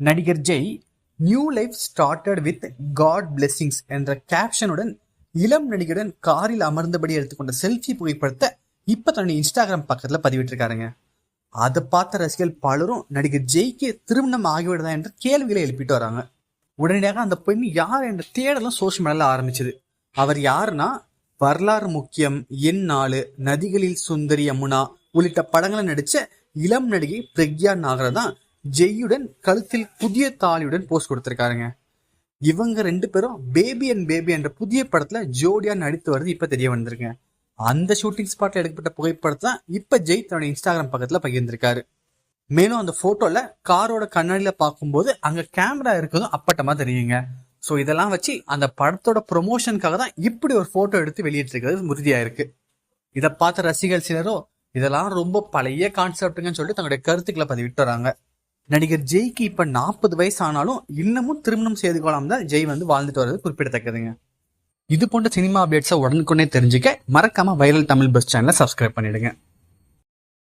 நடிகர் Jai new life started with god blessings என்ற கேப்ஷனுடன் இளம் நடிகருடன் காரில் அமர்ந்தபடி எடுத்துக்கொண்ட செல்ஃபி புகைப்படத்தை இப்போ தன்னுடைய இன்ஸ்டாகிராம் பக்கத்தில் பதிவிட்டிருக்காருங்க. அதை பார்த்த ரசிகர்கள் பலரும் நடிகர் ஜெய்க்கு திருமணம் ஆகிவிடுதா என்ற கேள்விகளை எழுப்பிட்டு வராங்க. உடனடியாக அந்த பெண் யார் என்ற தேடலும் சோஷியல் மீடியாவில் ஆரம்பிச்சது. அவர் யாருன்னா வரலாறு முக்கியம் என் நாலு நதிகளில் சுந்தரி யமுனா உள்ளிட்ட படங்களை நடித்த இளம் நடிகை பிரக்யா நாகரா தான் ஜெய்யுடன் கழுத்தில் புதிய தாலியுடன் போஸ்ட் கொடுத்திருக்காருங்க. இவங்க ரெண்டு பேரும் பேபி அண்ட் பேபி என்ற புதிய படத்துல ஜோடியா நடித்து வருது இப்ப தெரிய வந்திருங்க அந்த ஷூட்டிங் ஸ்பாட்ல எடுக்கப்பட்ட புகைப்படத்தை தான் இப்ப ஜெய் தன்னுடைய இன்ஸ்டாகிராம் பக்கத்துல பகிர்ந்திருக்காரு. மேலும் அந்த போட்டோல காரோட கண்ணாடியில பார்க்கும்போது அங்க கேமரா இருக்கிறதும் அப்பட்டமா தெரியுங்க. ஸோ இதெல்லாம் வச்சு அந்த படத்தோட ப்ரொமோஷனுக்காக தான் இப்படி ஒரு போட்டோ எடுத்து வெளியிட்டிருக்கிறது உறுதியா இருக்கு. இதை பார்த்த ரசிகர் சிலரோ இதெல்லாம் ரொம்ப பழைய கான்செப்ட்டுங்கன்னு சொல்லிட்டு தங்களுடைய கருத்துக்களை பதிவிட்டு வராங்க. நடிகர் ஜெய்க்கு இப்ப நாற்பது வயசு ஆனாலும் இன்னமும் திருமணம் செய்து கொள்ளாம தான் ஜெய் வந்து வாழ்ந்துட்டு வர்றது குறிப்பிடத்தக்கதுங்க. இது போன்ற சினிமா அப்டேட்ஸை உடனுக்குடனே தெரிஞ்சுக்க மறக்காம வைரல் தமிழ் பஸ் சேனலை சப்ஸ்கிரைப் பண்ணிடுங்க.